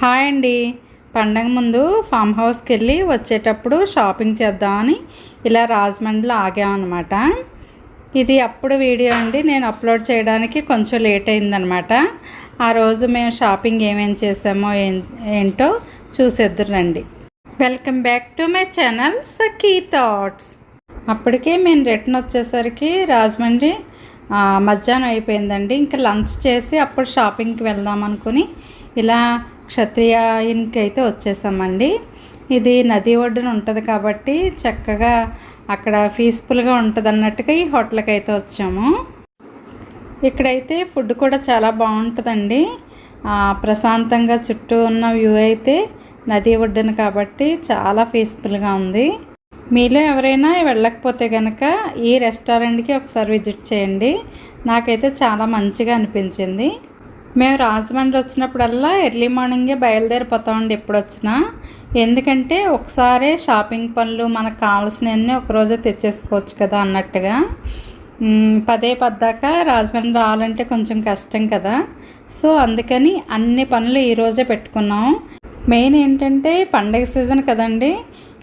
Hi అండి. పండగ ముందు ఫామ్ హౌస్కి వెళ్ళి వచ్చేటప్పుడు షాపింగ్ చేద్దామని ఇలా రాజమండ్రిలో ఆగామన్నమాట. ఇది అప్పుడు వీడియో అండి. నేను అప్లోడ్ చేయడానికి కొంచెం లేట్ అయిందనమాట ఆ రోజు మేము షాపింగ్ ఏమేం చేసామో ఏం- ఏంటో చూసేద్దరండి welcome back to my channel Sakhi thoughts. అప్పటికే మేము రిటర్న్ వచ్చేసరికి రాజమండ్రి మధ్యాహ్నం అయిపోయిందండి. ఇంకా లంచ్ చేసి అప్పుడు షాపింగ్కి వెళ్దాం అనుకుని ఇలా క్షత్రియ ఇన్కి అయితే వచ్చేసామండి. ఇది నది ఒడ్డున ఉంటుంది కాబట్టి చక్కగా అక్కడ పీస్ఫుల్గా ఉంటుంది అన్నట్టుగా ఈ హోటల్కి అయితే వచ్చాము. ఇక్కడైతే ఫుడ్ కూడా చాలా బాగుంటుందండి. ప్రశాంతంగా చుట్టూ ఉన్న వ్యూ అయితే నది ఒడ్డున కాబట్టి చాలా పీస్ఫుల్గా ఉంది. మీలో ఎవరైనా వెళ్ళకపోతే కనుక ఈ రెస్టారెంట్కి ఒకసారి విజిట్ చేయండి. నాకైతే చాలా మంచిగా అనిపించింది. మేము రాజమండ్రి వచ్చినప్పుడల్లా ఎర్లీ మార్నింగే బయలుదేరిపోతామండి ఎప్పుడు వచ్చినా ఎందుకంటే ఒకసారే షాపింగ్ పనులు మనకు కావాల్సినవన్నీ ఒకరోజే తెచ్చేసుకోవచ్చు కదా అన్నట్టుగా. పదే పద్దాక రాజమండ్రి రావాలంటే కొంచెం కష్టం కదా. సో అందుకని అన్ని పనులు ఈరోజే పెట్టుకున్నాం. మెయిన్ ఏంటంటే పండగ సీజన్ కదండి.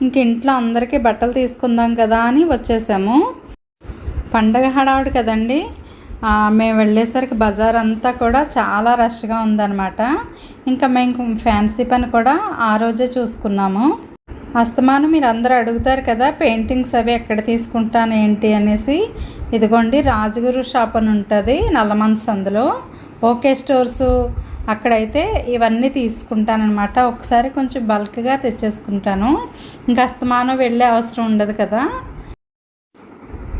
ఇంక ఇంట్లో అందరికీ బట్టలు తీసుకుందాం కదా అని వచ్చేసాము. పండగ హడావుడు కదండి. మేము వెళ్ళేసరికి బజార్ అంతా కూడా చాలా రష్గా ఉందన్నమాట. ఇంకా మేము ఫ్యాన్సీ పని కూడా ఆ రోజే చూసుకున్నాము. అస్తమానం మీరు అందరూ అడుగుతారు కదా పెయింటింగ్స్ అవి ఎక్కడ తీసుకుంటాను ఏంటి అనేసి. ఇదిగోండి రాజగురు షాప్ అని ఉంటుంది నల్లమన్స్ అందులో. ఓకే స్టోర్స్ అక్కడైతే ఇవన్నీ తీసుకుంటానమాట ఒకసారి కొంచెం బల్క్గా తెచ్చేసుకుంటాను. ఇంకా అస్తమానం వెళ్ళే అవసరం ఉండదు కదా.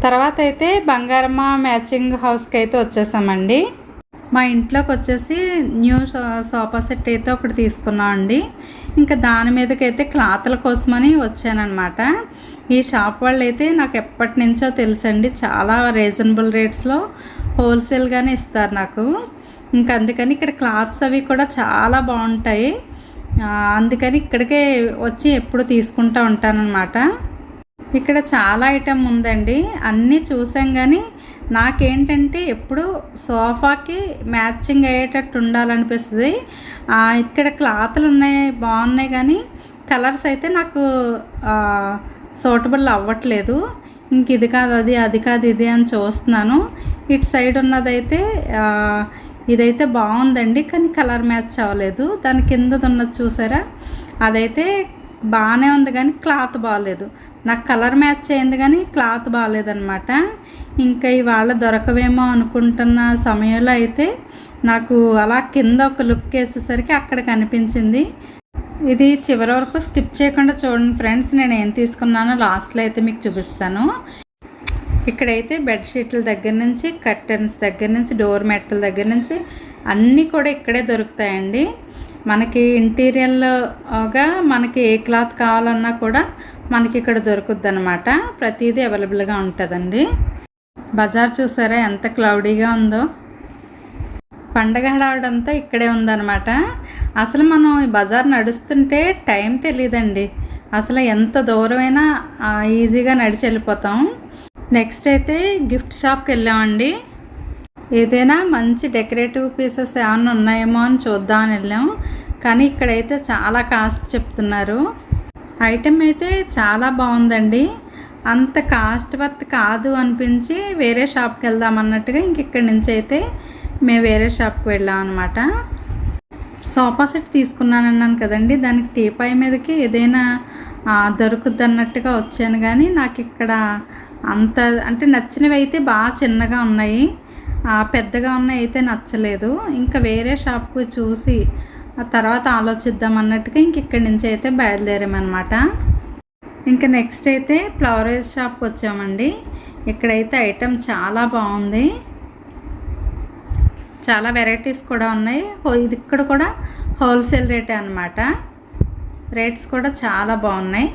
తర్వాత అయితే బంగారమ్మ మ్యాచింగ్ హౌస్కి అయితే వచ్చేసామండి. మా ఇంట్లోకి వచ్చేసి న్యూ సోఫా సెట్ అయితే ఒకటి తీసుకున్నాం అండి. ఇంకా దాని మీదకైతే క్లాత్ల కోసమని వచ్చానమాట ఈ షాప్ వాళ్ళు అయితే నాకు ఎప్పటి నుంచో తెలుసండి చాలా రీజనబుల్ రేట్స్లో హోల్సేల్గానే ఇస్తారు నాకు. ఇంకా అందుకని ఇక్కడ క్లాత్స్ అవి కూడా చాలా బాగుంటాయి. అందుకని ఇక్కడికే వచ్చి ఎప్పుడు తీసుకుంటూ ఉంటానన్నమాట. ఇక్కడ చాలా ఐటెం ఉందండి. అన్నీ చూసాం కానీ నాకేంటంటే ఎప్పుడు సోఫాకి మ్యాచింగ్ అయ్యేటట్టు ఉండాలనిపిస్తుంది. ఇక్కడ క్లాత్లు ఉన్నాయి బాగున్నాయి కానీ కలర్స్ అయితే నాకు సూటబుల్ అవ్వట్లేదు. ఇంక ఇది కాదు అది అది కాదు ఇది అని చూస్తున్నాను. ఇటు సైడ్ ఉన్నదైతే ఇదైతే బాగుందండి కానీ కలర్ మ్యాచ్ అవ్వలేదు. దాని కిందది ఉన్నది చూసారా? అదైతే బాగానే ఉంది కానీ క్లాత్ బాగాలేదు నాకు కలర్ మ్యాచ్ అయింది కానీ క్లాత్ బాగాలేదనమాట ఇంకా ఇవాళ దొరకవేమో అనుకుంటున్న సమయంలో అయితే నాకు అలా కింద ఒక లుక్ వేసేసరికి అక్కడ కనిపించింది. ఇది చివరి వరకు స్కిప్ చేయకుండా చూడండి ఫ్రెండ్స్ నేను ఏం తీసుకున్నానో లాస్ట్లో అయితే మీకు చూపిస్తాను. ఇక్కడైతే బెడ్షీట్ల దగ్గర నుంచి కర్టన్స్ దగ్గర నుంచి డోర్ మెట్ల దగ్గర నుంచి అన్నీ కూడా ఇక్కడే దొరుకుతాయండి. మనకి ఇంటీరియర్లోగా మనకి ఏ క్లాత్ కావాలన్నా కూడా మనకి ఇక్కడ దొరుకుద్ది అనమాట ప్రతిదీ అవైలబుల్గా ఉంటుందండి. బజార్ చూసారా ఎంత క్లౌడీగా ఉందో. పండగ హడావిడంతా ఇక్కడే ఉందన్నమాట. అసలు మనం ఈ బజార్ నడుస్తుంటే టైం తెలియదండి అసలు ఎంత దూరమైనా ఈజీగా నడిచి వెళ్ళిపోతాం నెక్స్ట్ అయితే గిఫ్ట్ షాప్కి వెళ్ళామండి. ఏదైనా మంచి డెకరేటివ్ పీసెస్ ఏమైనా ఉన్నాయేమో అని చూద్దామని వెళ్ళాం కానీ ఇక్కడైతే చాలా కాస్ట్ చెప్తున్నారు. ఐటెం అయితే చాలా బాగుందండి. అంత కాస్ట్ వర్త్ కాదు అనిపించి వేరే షాప్కి వెళ్దాం అన్నట్టుగా ఇంక ఇక్కడి నుంచి అయితే మేము వేరే షాప్కి వెళ్ళాం అనమాట సోఫా సెట్ తీసుకున్నాను అన్నాను కదండి. దానికి టీపాయ్ మీదకి ఏదైనా దొరుకుద్ది అన్నట్టుగా వచ్చాను. కానీ నాకు ఇక్కడ అంత అంటే నచ్చినవి అయితే బాగా చిన్నగా ఉన్నాయి. పెద్దగా ఉన్న అయితే నచ్చలేదు. ఇంకా వేరే షాప్కి చూసి ఆ తర్వాత ఆలోచిద్దాం అన్నట్టుగా ఇంక ఇక్కడి నుంచి అయితే బయలుదేరామన్నమాట. ఇంకా నెక్స్ట్ అయితే ఫ్లవరేజ్ షాప్కి వచ్చామండి. ఇక్కడైతే ఐటెం చాలా బాగుంది. చాలా వెరైటీస్ కూడా ఉన్నాయి. హో- ఇది ఇక్కడ కూడా హోల్సేల్ రేటే అనమాట రేట్స్ కూడా చాలా బాగున్నాయి.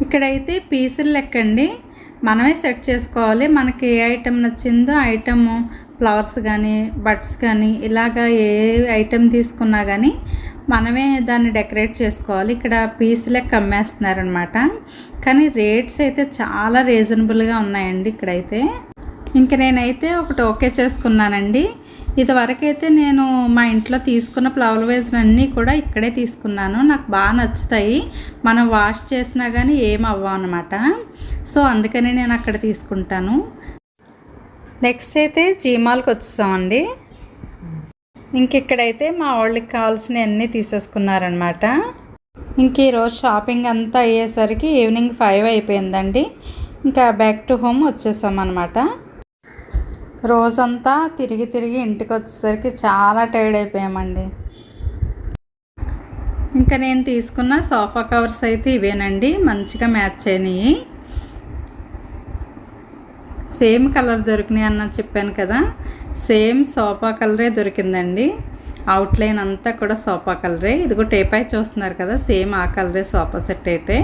ఇక్కడైతే పీసులు లెక్కండి మనమే సెట్ చేసుకోవాలి. మనకి ఏ ఐటెం నచ్చిందో ఐటమ్ ఫ్లవర్స్ కానీ బట్స్ కానీ ఇలాగా ఏ ఐటెం తీసుకున్నా కానీ మనమే దాన్ని డెకరేట్ చేసుకోవాలి. ఇక్కడ పీస్ లెక్క అమ్మేస్తున్నారనమాట కానీ రేట్స్ అయితే చాలా రీజనబుల్గా ఉన్నాయండి ఇక్కడైతే. ఇంక నేనైతే ఒకటి ఓకే చేసుకున్నానండి. ఇదివరకైతే నేను మా ఇంట్లో తీసుకున్న ఫ్లవర్ వేజ్లు అన్నీ కూడా ఇక్కడే తీసుకున్నాను. నాకు బాగా నచ్చుతాయి. మనం వాష్ చేసినా కానీ ఏం అవ్వవు అనమాట సో అందుకని నేను అక్కడ తీసుకుంటాను. నెక్స్ట్ అయితే జీమాల్కి వచ్చేసామండి. ఇంక ఇక్కడైతే మా వాళ్ళకి కావాల్సినవి అన్నీ తీసేసుకున్నారనమాట ఇంక ఈరోజు షాపింగ్ అంతా అయ్యేసరికి ఈవినింగ్ ఫైవ్ అయిపోయిందండి. ఇంకా బ్యాక్ టు హోమ్ వచ్చేసాం అనమాట రోజంతా తిరిగి తిరిగి ఇంటికి వచ్చేసరికి చాలా టైర్డ్ అయిపోయామండి. ఇంకా నేను తీసుకున్న సోఫా కవర్స్ అయితే ఇవేనండి మంచిగా మ్యాచ్ అయినాయి. సేమ్ కలర్ దొరికినాయి అన్న చెప్పాను కదా సేమ్ సోఫా కలరే దొరికిందండి. అవుట్లైన్ అంతా కూడా సోఫా కలరే ఇదిగో టేపాయి చూస్తున్నారు కదా సేమ్ ఆ కలరే సోఫా సెట్ అయితే.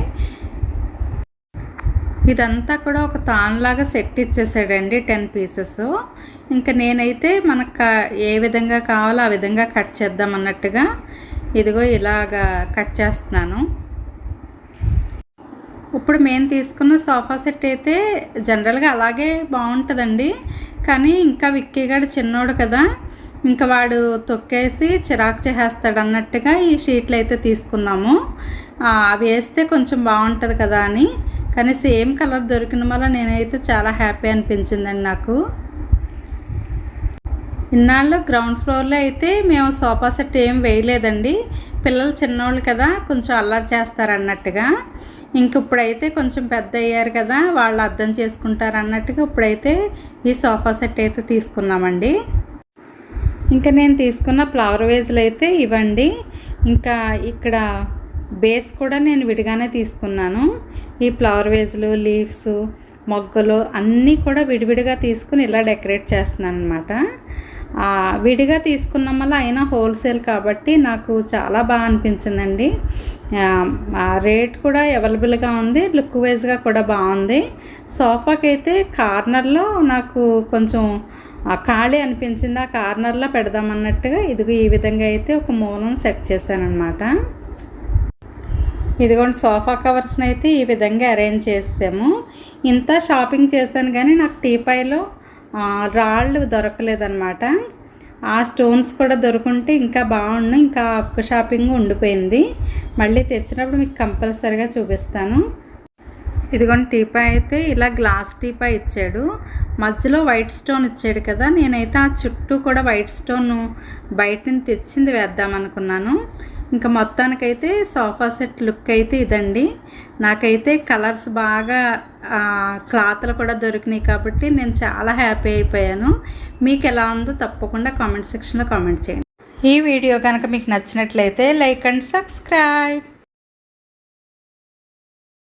ఇదంతా కూడా ఒక తాన్లాగా సెట్ ఇచ్చేసాడండి టెన్ పీసెస్. ఇంకా నేనైతే మనకు ఏ విధంగా కావాలో ఆ విధంగా కట్ చేద్దాం అన్నట్టుగా ఇదిగో ఇలాగా కట్ చేస్తున్నాను. ఇప్పుడు మేము తీసుకున్న సోఫా సెట్ అయితే జనరల్గా అలాగే బాగుంటుందండి. కానీ ఇంకా విక్కీగాడు చిన్నోడు కదా ఇంకా వాడు తొక్కేసి చిరాకు చేసేస్తాడు అన్నట్టుగా ఈ షీట్లు అయితే తీసుకున్నాము అవి వేస్తే కొంచెం బాగుంటుంది కదా అని. కానీ సేమ్ కలర్ దొరికిన వల్ల నేనైతే చాలా హ్యాపీ అనిపించిందండి నాకు. ఇన్నాళ్ళు గ్రౌండ్ ఫ్లోర్లో అయితే మేము సోఫా సెట్ ఏం వేయలేదండి. పిల్లలు చిన్నోళ్ళు కదా కొంచెం అల్లరి చేస్తారు అన్నట్టుగా ఇంక ఇప్పుడైతే కొంచెం పెద్ద అయ్యారు కదా వాళ్ళు అర్థం చేసుకుంటారు అన్నట్టుగా ఇప్పుడైతే ఈ సోఫా సెట్ అయితే తీసుకున్నామండి. ఇంకా నేను తీసుకున్న ఫ్లవర్ వేజ్లు అయితే ఇవ్వండి ఇంకా ఇక్కడ బేస్ కూడా నేను విడిగానే తీసుకున్నాను. ఈ ఫ్లవర్ వేజ్లు లీవ్స్ మొగ్గలు అన్నీ కూడా విడివిడిగా తీసుకుని ఇలా డెకరేట్ చేస్తున్నాను అనమాట విడిగా తీసుకున్నాం వల్ల అయినా హోల్సేల్ కాబట్టి నాకు చాలా బాగా అనిపించిందండి. రేట్ కూడా అవైలబుల్గా ఉంది లుక్ వైజ్గా కూడా బాగుంది. సోఫాకి అయితే కార్నర్లో నాకు కొంచెం ఖాళీ అనిపించింది ఆ కార్నర్లో పెడదామన్నట్టుగా ఇదిగో ఈ విధంగా అయితే ఒక మూలం సెట్ చేశానమాట ఇదిగోండి సోఫా కవర్స్ని అయితే ఈ విధంగా అరేంజ్ చేసాము ఇంత షాపింగ్ చేశాను కానీ నాకు టీపాయ్లో రాళ్ళు దొరకలేదన్నమాట. ఆ స్టోన్స్ కూడా దొరుకుంటే ఇంకా బాగుండు ఇంకా ఒక్క షాపింగ్ ఉండిపోయింది. మళ్ళీ తెచ్చినప్పుడు మీకు కంపల్సరిగా చూపిస్తాను. ఇదిగోండి టీపా అయితే ఇలా గ్లాస్ టీపా ఇచ్చాడు. మధ్యలో వైట్ స్టోన్ ఇచ్చాడు కదా నేనైతే ఆ చుట్టూ కూడా వైట్ స్టోన్ బయట నుంచి తెచ్చింది వేద్దాం అనుకున్నాను ఇంకా మొత్తానికైతే సోఫా సెట్ లుక్ అయితే ఇదండి. నాకైతే కలర్స్ బాగా క్లాత్లు కూడా దొరికినాయి కాబట్టి నేను చాలా హ్యాపీ అయిపోయాను. మీకు ఎలా ఉందో తప్పకుండా కామెంట్ సెక్షన్లో కామెంట్ చేయండి. ఈ వీడియో కనుక మీకు నచ్చినట్లయితే లైక్ అండ్ సబ్స్క్రైబ్.